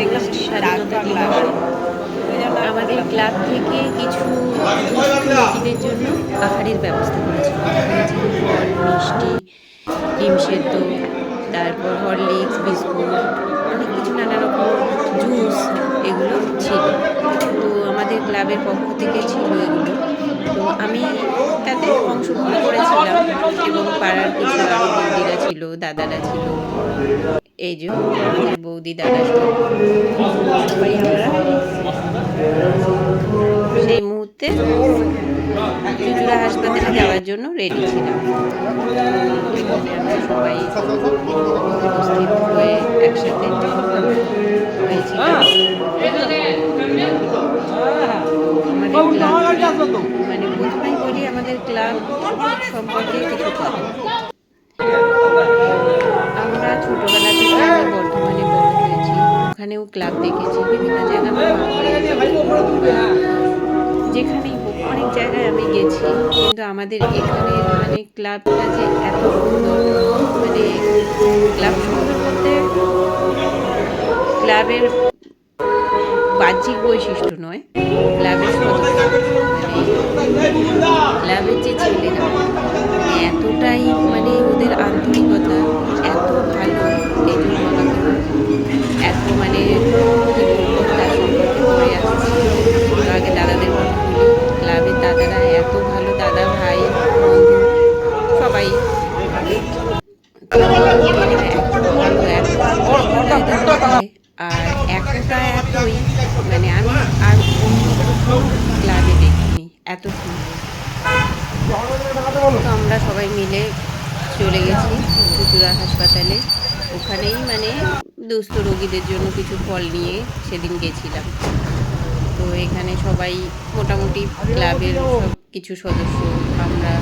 দেখলাম ওই আমাদের ক্লাব থেকে কিছু রোগীদের জন্য আহারের ব্যবস্থা করেছিল ফল মিষ্টি ডিম সেদ্ধ তারপর হরলিক্স বিস্কুট অনেক কিছু নানা রকম জুস এগুলো ছিল। তো আমাদের ক্লাবের পক্ষ থেকে ছিল এগুলো। তো আমি তাতে অংশগ্রহণ করেছিলাম এবং পাড়ার কিছু আরও বৌদিরা ছিল দাদারা ছিল। এই যে আমাদের বৌদি দাদা সবাই আমরা সেই মুহূর্তে চুচুড়া হাসপাতালে যাওয়ার জন্য রেডি ছিলাম। সবাই উপস্থিত হয়ে একসাথে মানে প্রথমেই বলি আমাদের ক্লাব সম্পর্কে কিছু কথা। ওখানেও ক্লাব দেখেছি, বিভিন্ন জায়গায় যেখানেই হোক, অনেক জায়গায় আমি গেছি, কিন্তু আমাদের এখানে মানে ক্লাবটা যে এত সুন্দর। মানে ক্লাব সুন্দর বলতে ক্লাবের বাহ্যিক বৈশিষ্ট্য নয়, ক্লাবের মানে ক্লাবের যে ছেলেরা, এতটাই মানে একটা এতই। মানে আমি আর অন্য ক্লাবে দেখিনি, এত সুন্দর। তো আমরা সবাই মিলে চলে গেছি চুচুড়া হাসপাতালে। ওখানেই মানে দুস্থ রোগীদের জন্য কিছু ফল নিয়ে সেদিন গেছিলাম। তো এখানে সবাই মোটামুটি ক্লাবের সব কিছু সদস্য, আমরা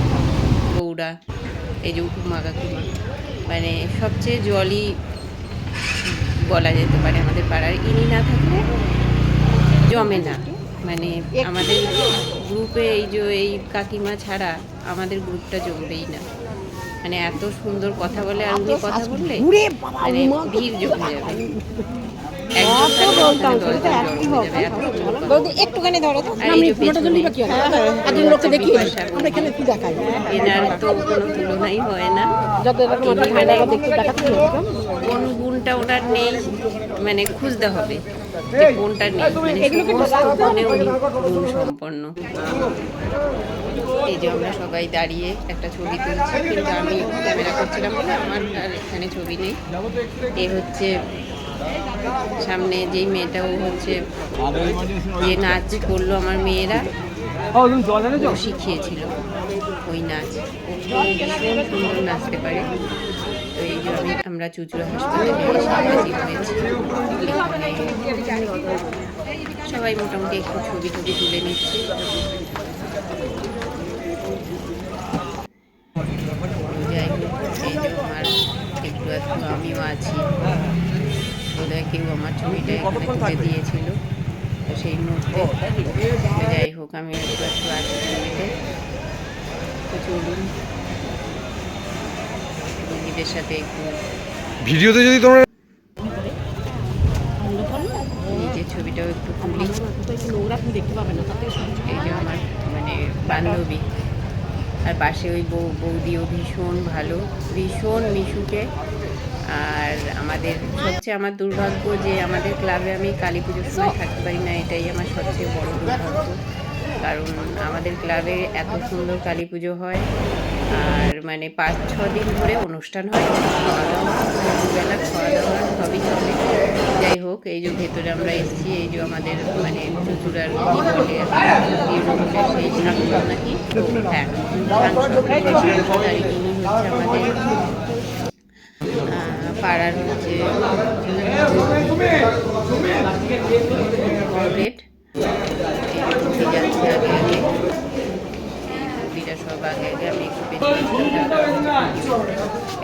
বৌরা এই যে উপমা কাকিমা। মানে সবচেয়ে জলই বলা যেতে পারে আমাদের পাড়ার। ইনি না থাকলে জমে না। মানে আমাদের গ্রুপে এই যে এই কাকিমা ছাড়া আমাদের গ্রুপটা জমবেই না। মানে এত সুন্দর কথা বলে আর উনি কথা বললে মানে ভিড় জমে যাবে। হয়ে একটুখানি ধরো তো। আর এই যে পেছনে। একজন লোককে দেখি। আমরা এখানে কি দেখাই। এনার তো কোনো তুলনাই হয় না। যত মানে দেখতে দেখাচ্ছি কোন গুণটা ওনার নেই মানে খুঁজতে হবে যে কোনটা নেই মানে সমস্ত গুণে উনি গুণ সম্পন্ন। এই যে আমরা সবাই দাঁড়িয়ে একটা ছবি তুলছি কিন্তু আমি ক্যামেরা করছিলাম বলে আমার আর এখানে ছবি নেই। এ হচ্ছে সামনে যেই মেয়েটা ও হচ্ছে যে নাচ করল আমার মেয়েরা। শিখিয়েছিল ওই নাচ। ও ভীষণ সুন্দর নাচতে পারে। তো এই যে আমরা চুচুড়া হাজির সবাই মোটামুটি একটু ছবি টবি তুলে নিচ্ছে। আমার, একটু একটু আমিও আছি। বোধহয় কেউ আমার ছবিটা এখানে তুলে দিয়েছিল। তো সেই মুহূর্তে, যাই হোক, আমি একটু একটু আছি ছবিতে। তো চলুন। রোগীদের সাথে একটু ভিডিওতে যদি তোমরা নিজের ছবিটাও একটু তুলি এই যে আমার মানে বান্ধবী। আর পাশে ওই বউ বৌদিও ভীষণ ভালো ভীষণ মিশুকে। আর আমাদের সবচেয়ে আমার দুর্ভাগ্য যে আমাদের ক্লাবে আমি কালী পুজোর সময় থাকতে পারি না এটাই আমার সবচেয়ে বড় দুর্ভাগ্য। কারণ আমাদের ক্লাবে এত সুন্দর কালী পুজো হয়। আর মানে পাঁচ ছ দিন ধরে অনুষ্ঠান হয়। খাওয়া দাওয়া দুবেলা খাওয়া দাওয়া সবই চলে যাই হোক এই যে ভেতরে আমরা এসেছি এই যে আমাদের মানে চুচুড়ার কি বলে সেই ঠাকুর নাকি? হ্যাঁ আমাদের পাড়ার হচ্ছে।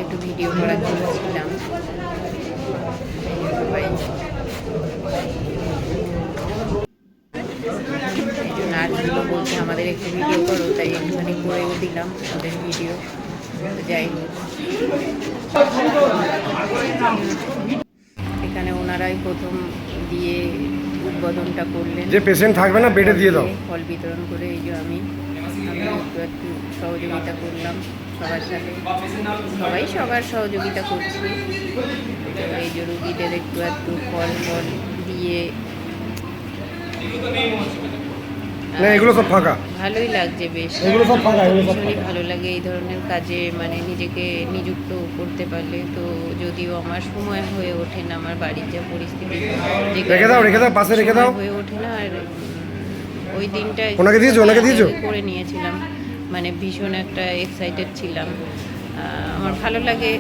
একটু ভিডিও করার জন্য ছিলাম সবাই এই বলছে আমাদের একটু ভিডিও করো তাই একটুখানি করেও দিলাম ওদের ভিডিও যাই এখানে ওনারাই প্রথম দিয়ে উদ্বোধনটা করলেন। যে পেশেন্ট থাকবে না বেডে দিয়ে দাও। ফল বিতরণ করে এই যে আমি একটু সহযোগিতা করলাম সবার সাথে। সবাই সবার সহযোগিতা করছি। এই যে রুগীদের একটু একটু ফল ফল দিয়ে না এগুলো সব ফাঁকা। ভালোই লাগছে বেশ। এগুলো সব ফাঁকা এগুলো সব ভীষণই ভালো লাগে এই ধরনের কাজে মানে নিজেকে নিযুক্ত করতে পারলে। তো যদিও আমার সময় হয়ে ওঠে না আমার বাড়ির যা পরিস্থিতি রেখে দাও, রেখে দাও, পাশে রেখে দাও। হয়ে ওঠে না আর ওই দিনটা ওনাকে দিয়েছ, ওনাকে দিয়েছ? করে নিয়েছিলাম। মানে ভীষণ একটা এক্সাইটেড ছিলাম। আমার ভালো লাগে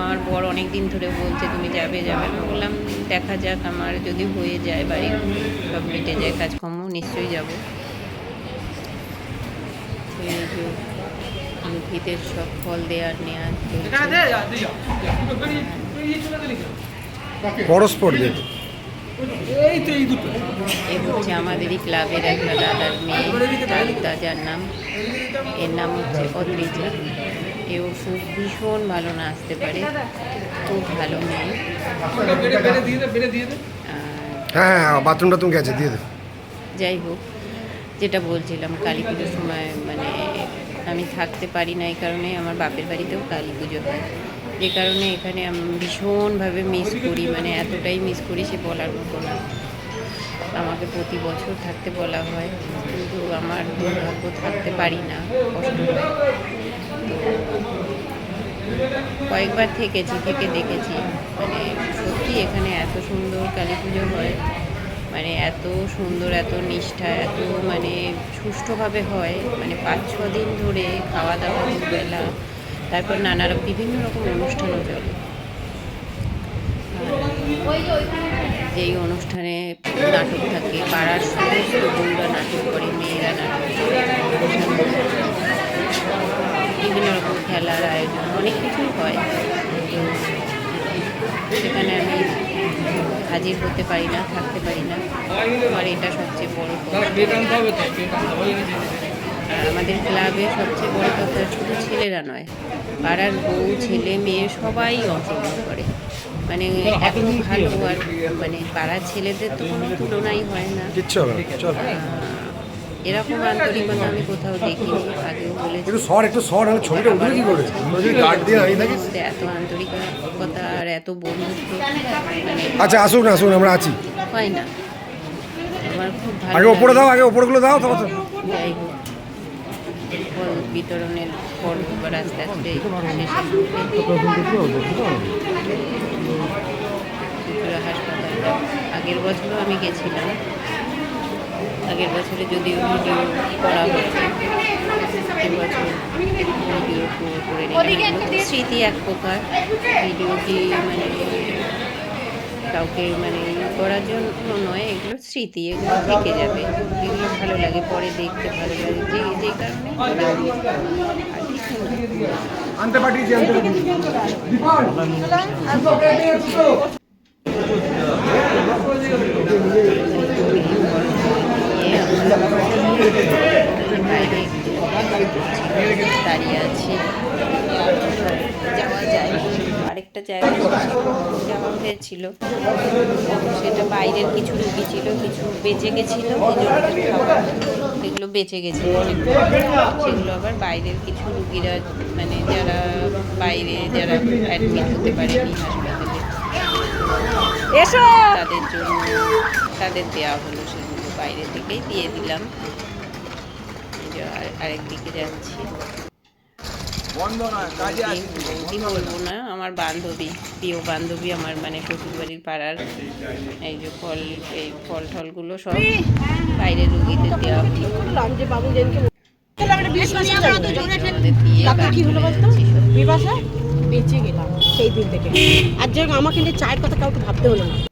আমার বর অনেক দিন ধরে বলছে তুমি যাবে যাবে আমি বললাম দেখা যাক আমার যদি হয়ে যায় বাড়ি সব মিটে যায় কাজকর্ম নিশ্চয়ই যাব। এই যে রুগীদের সব ফল দেওয়ার নেওয়ার। পরস্পর এ হচ্ছে আমাদেরই ক্লাবের একটা দাদার মেয়ে যার নাম এর নাম হচ্ছে অদ্রিজা। এও খুব ভীষণ ভালো নাচতে পারে। খুব ভালো মেয়ে আর হ্যাঁ হ্যাঁ হ্যাঁ বাথরুম টাথরুম গেছে দিয়ে দে যাই হোক যেটা বলছিলাম কালী পুজোর সময় মানে আমি থাকতে পারি না এই কারণে আমার বাপের বাড়িতেও কালী পুজো হয়। যে কারণে এখানে আমি ভীষণভাবে মিস করি মানে এতটাই মিস করি সে বলার মতো না। আমাকে প্রতি বছর থাকতে বলা হয় কিন্তু আমার দুর্ভাগ্য থাকতে পারি না কষ্ট হয়। কয়েকবার থেকেছি, থেকে দেখেছি। মানে সত্যি এখানে এত সুন্দর কালী পুজো হয়। মানে এত সুন্দর, এত নিষ্ঠা, এত মানে সুষ্ঠুভাবে হয়। মানে পাঁচ, ছ দিন ধরে খাওয়া দাওয়া দুবেলা তারপর নানা বিভিন্ন রকম অনুষ্ঠানও চলে। যেই অনুষ্ঠানে নাটক থাকে, পাড়ার সমস্ত বউরা নাটক করে, মেয়েরা নাটক করে। বিভিন্ন রকম খেলার আয়োজন অনেক কিছুই হয়। সেখানে আমি হাজির হতে পারি না থাকতে পারি না। আর এটা সবচেয়ে বড় আর আমাদের ক্লাবে সবচেয়ে বড় কথা শুধু ছেলেরা নয় পাড়ার বউ ছেলে মেয়ে সবাই অংশগ্রহণ করে। মানে এত ভালো আর মানে পাড়ার ছেলেদের তো কোনো তুলনাই হয় না। এরকম আন্তরিকতা আমি কোথাও দেখিনি আগেও বলেছি। একটু সর একটু সর আমি ছবিটা উঠবে কি করে? আমরা যদি গার্ড দিয়ে এত আন্তরিকতা আর এত বন্ধুত্ব আচ্ছা আসুন আসুন আমরা আছি। হয় না। আমার খুব ভালো আগে ওপরে দাও আগে ওপরগুলো দাও তারপর তো- যাই হোক ফল বিতরণের পর এবার আস্তে আস্তে শেষের দিকে ত্রিপুরা হাসপাতালটা আগের বছরও আমি গেছিলাম। আগের বছরে যদিও ভিডিও করা হয়েছে এবছর ভিডিও করে স্মৃতি এক প্রকার ভিডিও কি মানে কাউকে মানে ই করার জন্য নয় এগুলো স্মৃতি এগুলো থেকে যাবে। এগুলো ভালো লাগে পরে দেখতে ভালো লাগে যে যে কারণে পাঠিয়েছি আনতে পাঠিয়েছি নিয়ে আমরা দাঁড়িয়ে আছি যাওয়া আরেকটা জায়গায় যাওয়া হয়েছিল সেটা বাইরের কিছু রুগী ছিল কিছু বেঁচে গেছিল সেগুলো বেঁচে গেছিল সেগুলো আবার বাইরের কিছু রুগীরা মানে যারা বাইরে, যারা অ্যাডমিট হতে পারেনি হাসপাতালে তাদের জন্য তাদের দেওয়া হলো। সেগুলো দিকেই দিয়ে দিলাম। আরেক দিকে যাচ্ছি। বৌদি বলব না আমার বান্ধবী প্রিয় বান্ধবী আমার মানে শ্বশুরবাড়ির পাড়ার। এই যে ফল এই ফল টলগুলো সব বাইরে রুগীদের দেওয়া হলো বেঁচে গেলাম সেই দিন থেকে। আর যেরকম আমাকে নিয়ে চায়ের কথা কাউকে ভাবতে হলো না।